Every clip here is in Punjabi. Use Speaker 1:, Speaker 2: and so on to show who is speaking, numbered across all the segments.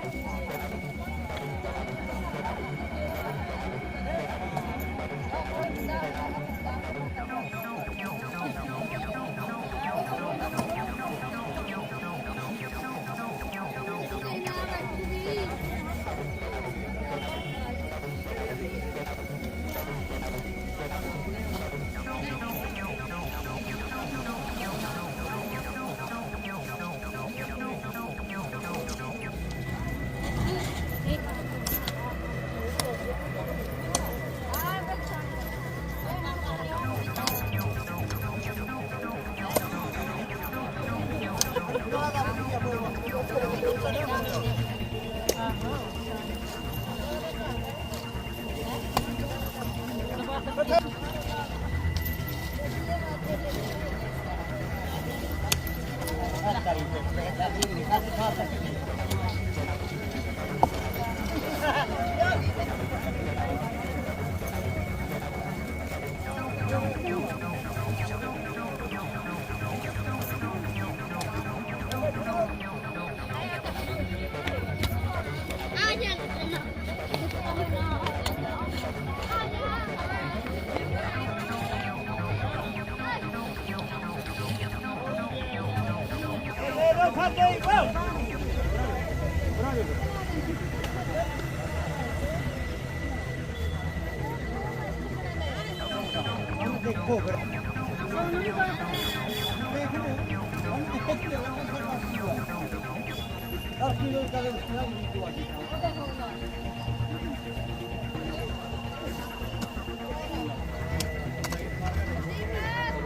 Speaker 1: Thank you. Thank you.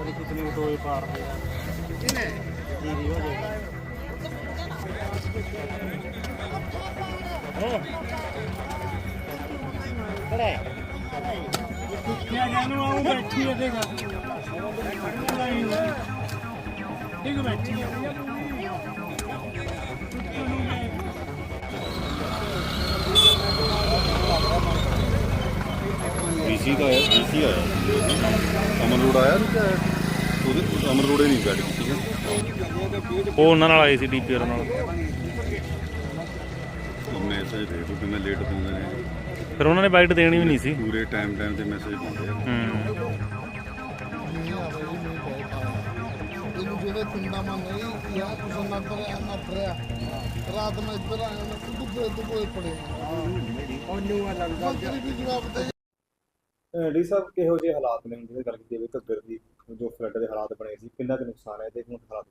Speaker 1: ਕਿਤਨੀ ਟੋਏ ਪਾੜਦੇ ਆ ਕਿਨੇ ਜੀਰੀ ਹੋ ਜਾਏਗੀ ਕੜੇ ਕਿਆ ਜਾਨੂ ਆਉਂ ਬੈਠੀ ਹੈ ਦੇਖਾ ਠੀਕ ਬੈਠੀ ਹੈ
Speaker 2: ਡੀਸੀ ਦਾ ਹੈ ਡੀਸੀ ਆਇਆ। ਅਮਨ ਰੋਡ ਆਇਆ ਨਹੀਂ ਆਇਆ? ਉਹਦੇ ਅਮਨ ਰੋਡੇ ਨਹੀਂ ਗਾੜੀ ਕੀਤੀ ਹੈ।
Speaker 3: ਉਹ ਉਹਨਾਂ ਨਾਲ ਆਏ ਸੀ ਡੀਪੀਆਰ ਨਾਲ।
Speaker 2: ਮੈਸੇਜ ਦੇ ਦੋ ਕਿੰਨੇ ਲੇਟ ਪਾਉਂਦੇ ਨੇ।
Speaker 3: ਫਿਰ ਉਹਨਾਂ ਨੇ ਬਾਈਟ ਦੇਣੀ ਵੀ ਨਹੀਂ ਸੀ।
Speaker 2: ਪੂਰੇ ਟਾਈਮ ਟਾਈਮ ਤੇ ਮੈਸੇਜ ਪਾਉਂਦੇ ਆ।
Speaker 4: ਇਹਨੂੰ ਜਿਹੜੇ ਪਿੰਡਾਂ ਮਾ ਨਹੀਂ ਕਿਹਾ ਕੁਛ ਨਾ ਕਰਿਆ ਨਾ ਫਰਿਆ ਰਾਤ ਨੂੰ ਇੱਧਰ ਆਇਆ ਨਾ ਤੂੰ ਕੋਈ ਤੂੰ ਕੋਈ ਪੜੇ ਉਹਨੂੰ ਆ ਲੱਗਦਾ। ਵੀ ਜਵਾਬ ਦੇ।
Speaker 1: ਡੀ ਸਾਹਿਬ ਕਿਹੋ ਜਿਹੇ ਹਾਲਾਤ ਨੇ ਜਿਹਦੇ ਕਰਕੇ ਜਿਵੇਂ ਘੱਗਰ ਦੀ? ਜੋ ਫਲੱਡ ਦੇ ਹਾਲਾਤ ਬਣੇ ਸੀ ਕਿੰਨਾ ਕੁ ਨੁਕਸਾਨ ਹੈ ਤੇ ਹੁਣ ਹਾਲਾਤ?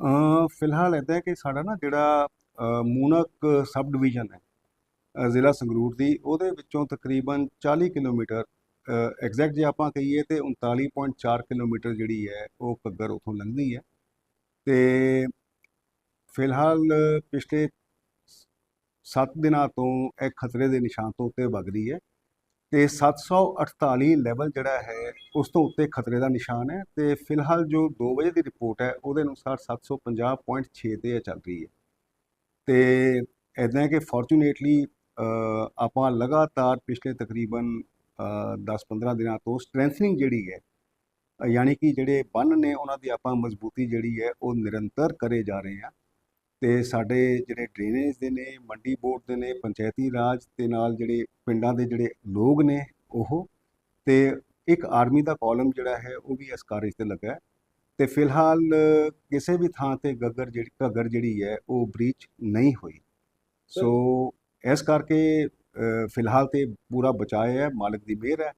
Speaker 5: ਅ ਫਿਲਹਾਲ ਇੱਦਾਂ ਹੈ ਕਿ ਸਾਡਾ ਨਾ ਜਿਹੜਾ ਅ, ਮੂਨਕ ਸਬ ਡਿਵੀਜ਼ਨ ਹੈ ਜ਼ਿਲ੍ਹਾ ਸੰਗਰੂਰ ਦੀ ਉਹਦੇ ਵਿੱਚੋਂ ਤਕਰੀਬਨ 40 ਕਿਲੋਮੀਟਰ ਐਗਜ਼ੈਕਟ ਜੇ ਆਪਾਂ ਕਹੀਏ ਤੇ 39.4 ਕਿਲੋਮੀਟਰ ਜਿਹੜੀ ਹੈ ਉਹ ਘੱਗਰ ਉਥੋਂ ਲੰਘਦੀ ਹੈ। ਤੇ ਫਿਲਹਾਲ ਪਿਛਲੇ 7 ਦਿਨਾਂ ਤੋਂ ਇਹ ਖਤਰੇ ਦੇ ਨਿਸ਼ਾਨ ਤੋਂ ਉੱਤੇ ਵਗ ਰਹੀ ਹੈ। ਤੇ 748 ਲੈਵਲ ਜਿਹੜਾ ਹੈ, ਉਸ ਤੋਂ ਉੱਤੇ ਖਤਰੇ ਦਾ ਨਿਸ਼ਾਨ ਹੈ ਤੇ ਫਿਲਹਾਲ ਜੋ 2 ਵਜੇ ਦੀ ਰਿਪੋਰਟ ਹੈ, ਉਹਦੇ ਅਨੁਸਾਰ 750.6 ਤੇ ਚੱਲ ਰਹੀ ਹੈ। ਤੇ ਇਦਾਂ ਕਿ ਫੋਰਚੂਨੇਟਲੀ ਆਪਾਂ ਲਗਾਤਾਰ ਪਿਛਲੇ ਤਕਰੀਬਨ 10-15 ਦਿਨਾਂ ਤੋਂ ਸਟਰੈਂਥਨਿੰਗ ਜਿਹੜੀ ਹੈ, ਯਾਨੀ ਕਿ ਜਿਹੜੇ ਬੰਨ ਨੇ ਉਹਨਾਂ ਦੀ ਆਪਾਂ ਮਜ਼ਬੂਤੀ ਜਿਹੜੀ ਹੈ, ਉਹ ਨਿਰੰਤਰ ਕਰੇ ਜਾ ਰਹੇ ਹਾਂ। ਤੇ ਸਾਡੇ ਜਿਹੜੇ ਡਰੇਨੇਜ ਦੇ ਨੇ, ਮੰਡੀ ਬੋਰਡ ਦੇ ਨੇ, ਪੰਚਾਇਤੀ ਰਾਜ ਤੇ ਨਾਲ ਜਿਹੜੇ ਪਿੰਡਾਂ ਦੇ ਜਿਹੜੇ ਲੋਕ ਨੇ ਉਹ, ਤੇ ਇੱਕ ਆਰਮੀ ਦਾ ਕਾਲਮ ਜਿਹੜਾ ਹੈ ਉਹ ਵੀ ਇਸ ਕਾਰਜ ਤੇ ਲੱਗਾ ਹੈ। ਤੇ ਫਿਲਹਾਲ ਕਿਸੇ ਵੀ ਥਾਂ ਤੇ ਗੱਗਰ ਜਿਹੜੀ, ਘੱਗਰ ਜਿਹੜੀ ਹੈ ਉਹ ਬ੍ਰੀਚ ਨਹੀਂ ਹੋਈ। ਸੋ ਇਸ ਕਰਕੇ ਫਿਲਹਾਲ ਤੇ ਪੂਰਾ ਬਚਾਅ ਹੈ, ਮਾਲਕ ਦੀ ਮਿਹਰ ਹੈ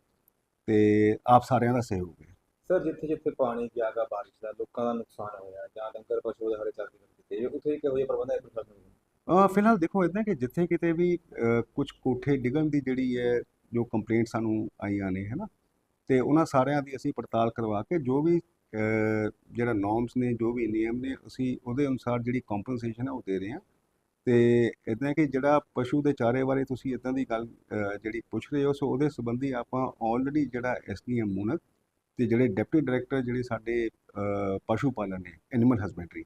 Speaker 5: ਤੇ ਆਪ ਸਾਰਿਆਂ ਦਾ ਸਹਿਯੋਗ ਹੈ।
Speaker 1: ਸਰ ਜਿੱਥੇ ਜਿੱਥੇ ਪਾਣੀ ਗਿਆਗਾ ਬਾਰਿਸ਼ ਦਾ, ਲੋਕਾਂ ਦਾ ਨੁਕਸਾਨ ਹੋਇਆ ਜਾਂ ਡੰਗਰ ਪਸ਼ੂ ਦੇ ਹਰੇ ਚੱਲਦੇ ਕੀਤੇ ਉੱਥੇ ਕਿਹੋ ਜਿਹੇ ਪ੍ਰਬੰਧ ਹੈ ਪ੍ਰਸ਼ਾਸਨ ਦੇ?
Speaker 5: ਅ, ਫਿਲਹਾਲ ਦੇਖੋ ਇਦਾਂ ਕਿ ਜਿੱਥੇ ਕਿਤੇ ਵੀ ਕੁਝ ਕੋਠੇ ਡਿੱਗਣ ਦੀ ਜਿਹੜੀ ਹੈ ਜੋ ਕੰਪਲੇਂਟ ਸਾਨੂੰ ਆਈਆਂ ਨੇ ਹੈ ਨਾ ਤੇ ਉਹਨਾਂ ਸਾਰਿਆਂ ਦੀ ਅਸੀਂ ਪੜਤਾਲ ਕਰਵਾ ਕੇ ਜੋ ਵੀ ਅ, ਜਿਹੜਾ ਨੋਰਮਸ ਨੇ ਜੋ ਵੀ ਨਿਯਮ ਨੇ ਅਸੀਂ ਉਹਦੇ ਅਨੁਸਾਰ ਜਿਹੜੀ ਕੰਪਨਸੇਸ਼ਨ ਹੈ ਉਹ ਦੇ ਰਹੇ ਹਾਂ। ਤੇ ਇਦਾਂ ਕਿ ਜਿਹੜਾ ਪਸ਼ੂ ਦੇ ਚਾਰੇ ਬਾਰੇ ਤੁਸੀਂ ਇਦਾਂ ਦੀ ਗੱਲ ਅ, ਜਿਹੜੀ ਪੁੱਛ ਰਹੇ ਹੋ ਸੋ ਉਹਦੇ ਸੰਬੰਧੀ ਆਪਾਂ ਆਲਰੇਡੀ ਜਿਹੜਾ ਐਸਡੀਐਮ ਮੂਨਕ ਤੇ ਜਿਹੜੇ ਡਿਪਟੀ ਡਾਇਰੈਕਟਰ ਜਿਹੜੇ ਸਾਡੇ ਅ, ਪਸ਼ੂ ਪਾਲਣ ਨੇ ਐਨੀਮਲ ਹਸਬੈਂਡਰੀ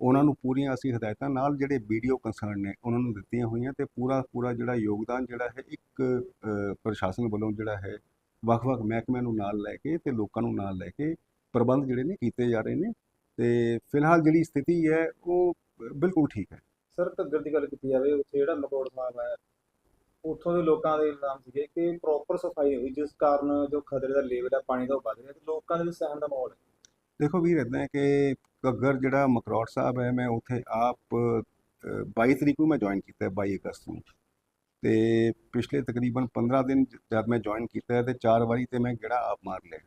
Speaker 5: ਉਹਨਾਂ ਨੂੰ ਪੂਰੀਆਂ ਅਸੀਂ ਹਦਾਇਤਾਂ ਨਾਲ ਜਿਹੜੇ ਵੀਡੀਓ ਕੰਸਰਨ ਨੇ ਉਹਨਾਂ ਨੂੰ ਦਿੱਤੀਆਂ ਹੋਈਆਂ ਤੇ ਪੂਰਾ ਪੂਰਾ ਜਿਹੜਾ ਯੋਗਦਾਨ ਜਿਹੜਾ ਹੈ ਇੱਕ ਪ੍ਰਸ਼ਾਸਨ ਵੱਲੋਂ ਜਿਹੜਾ ਹੈ ਵੱਖ-ਵੱਖ ਮਹਿਕਮਿਆਂ ਨੂੰ ਨਾਲ ਲੈ ਕੇ ਤੇ ਲੋਕਾਂ ਨੂੰ ਨਾਲ ਲੈ ਕੇ ਪ੍ਰਬੰਧ ਜਿਹੜੇ ਨੇ ਕੀਤੇ ਜਾ ਰਹੇ ਨੇ ਤੇ ਫਿਲਹਾਲ ਜਿਹੜੀ ਸਥਿਤੀ ਹੈ ਉਹ ਬਿਲਕੁਲ ਠੀਕ ਹੈ।
Speaker 1: ਸਰ ਘੱਗਰ ਦੀ ਗੱਲ ਕੀਤੀ ਜਾਵੇ ਉੱਥੇ ਜਿਹੜਾ ਮਕੌੜ ਸਾਹਿਬ ਹੈ ਉੱਥੋਂ ਦੇ ਲੋਕਾਂ ਦੇ ਇਲਜ਼ਾਮ ਸੀਗੇ ਕਿ ਪ੍ਰੋਪਰ ਸਫ਼ਾਈ ਹੋਈ ਜਿਸ ਕਾਰਨ ਜੋ ਖਤਰੇ ਦਾ ਲੈਵਲ ਹੈ ਪਾਣੀ ਦਾ ਉਹ ਵੱਧ ਰਿਹਾ ਤੇ ਲੋਕਾਂ ਦੇ ਵਿੱਚ ਸਹਿਮ ਦਾ ਮਾਹੌਲ ਹੈ।
Speaker 5: ਦੇਖੋ ਵੀਰ ਇਦਾਂ ਹੈ ਕਿ ਘੱਗਰ ਜਿਹੜਾ ਮਕਰੌੜ ਸਾਹਿਬ ਹੈ ਮੈਂ ਉੱਥੇ ਆਪ ਅ, 22 ਤਰੀਕ ਨੂੰ ਮੈਂ ਜੁਆਇਨ ਕੀਤਾ ਹੈ, 22 ਅਗਸਤ ਨੂੰ। ਤੇ ਪਿਛਲੇ ਤਕਰੀਬਨ 15 ਦਿਨ ਜਦ ਮੈਂ ਜੁਆਇਨ ਕੀਤਾ ਹੈ ਤੇ ਚਾਰ ਵਾਰੀ ਤੇ ਮੈਂ ਗੇੜਾ ਆਪ ਮਾਰ ਲਿਆ।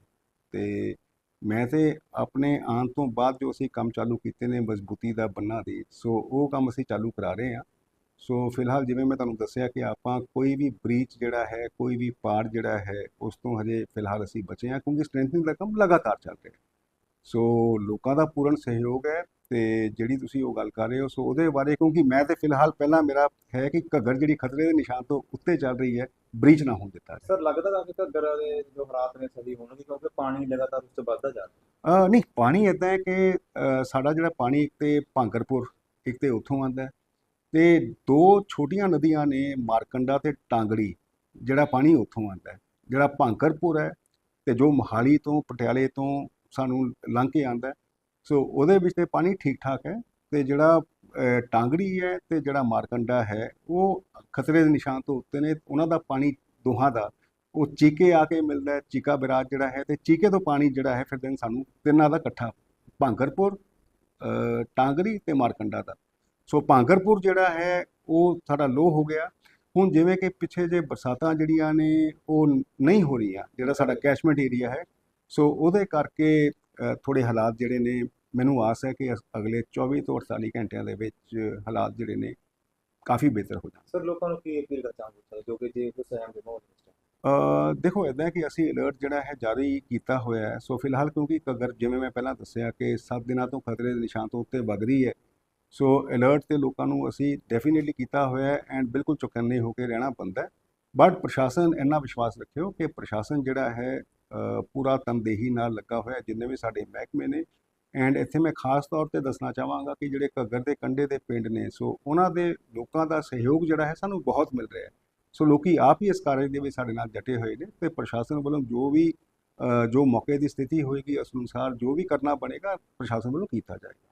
Speaker 5: ਤੇ ਮੈਂ ਤੇ ਆਪਣੇ ਆਉਣ ਤੋਂ ਬਾਅਦ ਜੋ ਅਸੀਂ ਕੰਮ ਚਾਲੂ ਕੀਤੇ ਨੇ ਮਜ਼ਬੂਤੀ ਦਾ ਬੰਨਾ ਦੀ ਸੋ ਉਹ ਕੰਮ ਅਸੀਂ ਚਾਲੂ ਕਰਾ ਰਹੇ ਹਾਂ। ਸੋ ਫਿਲਹਾਲ ਜਿਵੇਂ ਮੈਂ ਤੁਹਾਨੂੰ ਦੱਸਿਆ ਕਿ ਆਪਾਂ ਕੋਈ ਵੀ ਬ੍ਰੀਚ ਜਿਹੜਾ ਹੈ ਕੋਈ ਵੀ ਪਾੜ ਜਿਹੜਾ ਹੈ ਉਸ ਤੋਂ ਹਜੇ ਫਿਲਹਾਲ ਅਸੀਂ ਬਚੇ ਹਾਂ ਕਿਉਂਕਿ ਸਟਰੈਂਥਨਿੰਗ ਦਾ ਕੰਮ ਲਗਾਤਾਰ ਚੱਲ ਰਿਹਾ ਹੈ। ਸੋ ਲੋਕਾਂ ਦਾ ਪੂਰਨ ਸਹਿਯੋਗ ਹੈ ਤੇ ਜਿਹੜੀ ਤੁਸੀਂ ਉਹ ਗੱਲ ਕਰ ਰਹੇ ਹੋ ਸੋ ਉਹਦੇ ਬਾਰੇ ਕਿਉਂਕਿ ਮੈਂ ਤੇ ਫਿਲਹਾਲ ਪਹਿਲਾਂ ਮੇਰਾ ਹੈ ਕਿ ਘੱਗਰ ਜਿਹੜੀ ਖਤਰੇ ਦੇ ਨਿਸ਼ਾਨ ਤੋਂ ਉੱਤੇ ਚੱਲ ਰਹੀ ਹੈ ਬ੍ਰੀਚ ਨਾ ਹੋਣ ਦਿੱਤਾ
Speaker 1: ਸਰ ਲੱਗਦਾ ਤਾਂ ਕਿ ਘੱਗਰ ਦੇ ਜੋ ਹਾਲਾਤ ਨੇ ਸਹੀ ਹੋਣਗੇ ਕਿਉਂਕਿ ਪਾਣੀ ਲਗਾਤਾਰ ਉਸ ਤੋਂ ਵੱਧਦਾ ਜਾ ਰਿਹਾ।
Speaker 5: ਨਹੀਂ ਪਾਣੀ ਇਦਾਂ ਹੈ ਕਿ ਸਾਡਾ ਜਿਹੜਾ ਪਾਣੀ ਇੱਕ ਤੇ ਭਾਂਗਰਪੁਰ ਇੱਕ ਤੇ ਉੱਥੋਂ ਆਉਂਦਾ ਹੈ ਤੇ ਦੋ ਛੋਟੀਆਂ ਨਦੀਆਂ ਨੇ ਮਾਰਕੰਡਾ ਤੇ ਟਾਂਗੜੀ ਜਿਹੜਾ ਪਾਣੀ ਉੱਥੋਂ ਆਉਂਦਾ ਹੈ। ਜਿਹੜਾ ਭਾਂਗਰਪੁਰ ਹੈ ਤੇ ਜੋ ਮੋਹਾਲੀ ਤੋਂ ਪਟਿਆਲੇ ਤੋਂ ਸਾਨੂੰ ਲੰਘ ਕੇ ਆਉਂਦਾ ਸੋ ਉਹਦੇ ਵਿੱਚ ਤੇ ਪਾਣੀ ਠੀਕ ਠਾਕ ਹੈ ਤੇ ਜਿਹੜਾ ਅਹ ਟਾਂਗੜੀ ਹੈ ਤੇ ਜਿਹੜਾ ਮਾਰਕੰਡਾ ਹੈ ਉਹ ਖਤਰੇ ਦੇ ਨਿਸ਼ਾਨ ਤੋਂ ਉੱਤੇ ਨੇ। ਉਹਨਾਂ ਦਾ ਪਾਣੀ ਦੋਹਾਂ ਦਾ। ਉਹ ਚੀਕੇ ਆ ਕੇ ਮਿਲਦਾ ਹੈ ਚੀਕਾ ਬਿਰਾਜ ਜਿਹੜਾ ਹੈ ਤੇ ਚੀਕੇ ਤੋਂ ਪਾਣੀ ਜਿਹੜਾ ਹੈ ਫਿਰ ਦਿਨ ਸਾਨੂੰ ਤਿੰਨਾਂ ਦਾ ਇਕੱਠਾ ਭਾਂਗਰਪੁਰ ਅ, ਟਾਂਗਰੀ ਤੇ ਮਾਰਕੰਡਾ ਦਾ। ਸੋ ਭਾਂਗਰਪੁਰ ਜਿਹੜਾ ਹੈ ਉਹ ਸਾਡਾ ਲੋ ਹੋ ਗਿਆ। ਹੁਣ ਜਿਵੇਂ ਕਿ ਪਿੱਛੇ ਜੇ ਬਰਸਾਤਾਂ ਜਿਹੜੀਆਂ ਨੇ ਉਹ ਨਹੀਂ ਹੋ ਰਹੀਆਂ ਜਿਹੜਾ ਸਾਡਾ ਕੈਸ਼ਮੈਂਟ ਏਰੀਆ ਹੈ ਸੋ ਉਹਦੇ ਕਰਕੇ ਥੋੜੇ ਹਾਲਾਤ ਜਿਹੜੇ ਨੇ ਮੈਨੂੰ ਆਸ ਹੈ ਕਿ ਅਗਲੇ 24 ਤੋਂ 48 ਘੰਟਿਆਂ ਦੇ ਵਿੱਚ ਹਾਲਾਤ ਜਿਹੜੇ ਨੇ ਕਾਫੀ ਬਿਹਤਰ ਹੋ ਜਾਣ।
Speaker 1: ਸਰ ਲੋਕਾਂ ਨੂੰ ਕੀ ਅਪੀਲ ਕਰਨਾ ਚਾਹੁੰਦੇ ਜੋ ਕਿ ਜੇ ਕੋਈ ਸਹਿਮ ਦੇ ਮਾਹੌਲ ਵਿੱਚ?
Speaker 5: ਅ, ਦੇਖੋ ਇਦਾਂ ਕਿ ਅਸੀਂ ਅਲਰਟ ਜਿਹੜਾ ਹੈ ਜਾਰੀ ਕੀਤਾ ਹੋਇਆ ਹੈ। ਸੋ ਫਿਲਹਾਲ ਕਿਉਂਕਿ ਅਗਰ ਜਿਵੇਂ ਮੈਂ ਪਹਿਲਾਂ ਦੱਸਿਆ ਕਿ 7 ਦਿਨਾਂ ਤੋਂ ਖਤਰੇ ਦੇ ਨਿਸ਼ਾਨ ਤੋਂ ਉੱਤੇ ਵਧ ਰਹੀ ਹੈ। ਸੋ ਅਲਰਟ ਤੇ ਲੋਕਾਂ ਨੂੰ ਅਸੀਂ ਡੈਫੀਨਿਟਲੀ ਕੀਤਾ ਹੋਇਆ ਹੈ ਐਂਡ ਬਿਲਕੁਲ ਚੁਕੰਨੇ ਹੋ ਕੇ ਰਹਿਣਾ ਪੈਂਦਾ ਹੈ। ਬਟ ਪ੍ਰਸ਼ਾਸਨ ਇੰਨਾ ਵਿਸ਼ਵਾਸ ਰੱਖਿਓ ਕਿ ਪ੍ਰਸ਼ਾਸਨ ਜਿਹੜਾ ਹੈ ਪੂਰਾ ਤਨਦੇਹੀ ਨਾਲ ਲੱਗਾ ਹੋਇਆ ਜਿੰਨੇ ਵੀ ਸਾਡੇ ਮਹਿਕਮੇ ਨੇ। ਐਂਡ ਇੱਥੇ ਮੈਂ ਖਾਸ ਤੌਰ ਤੇ ਦੱਸਣਾ ਚਾਹਾਂਗਾ ਕਿ ਜਿਹੜੇ ਘੱਗਰ ਦੇ ਕੰਢੇ ਦੇ ਪਿੰਡ ਨੇ, ਸੋ ਉਹਨਾਂ ਦੇ ਲੋਕਾਂ ਦਾ ਸਹਿਯੋਗ ਜਿਹੜਾ ਹੈ ਸਾਨੂੰ ਬਹੁਤ ਮਿਲ ਰਿਹਾ ਹੈ। ਸੋ ਲੋਕੀ ਆਪ ਹੀ ਇਸ ਕਾਰਜ ਦੇ ਵਿੱਚ ਸਾਡੇ ਨਾਲ ਜਟੇ ਹੋਏ ਨੇ ਤੇ ਪ੍ਰਸ਼ਾਸਨ ਵੱਲੋਂ ਜੋ ਵੀ ਜੋ ਮੌਕੇ ਦੀ ਸਥਿਤੀ ਹੋਏਗੀ, ਉਸ ਅਨੁਸਾਰ ਜੋ ਵੀ ਕਰਨਾ ਬਣੇਗਾ, ਪ੍ਰਸ਼ਾਸਨ ਵੱਲੋਂ ਕੀਤਾ ਜਾਏਗਾ।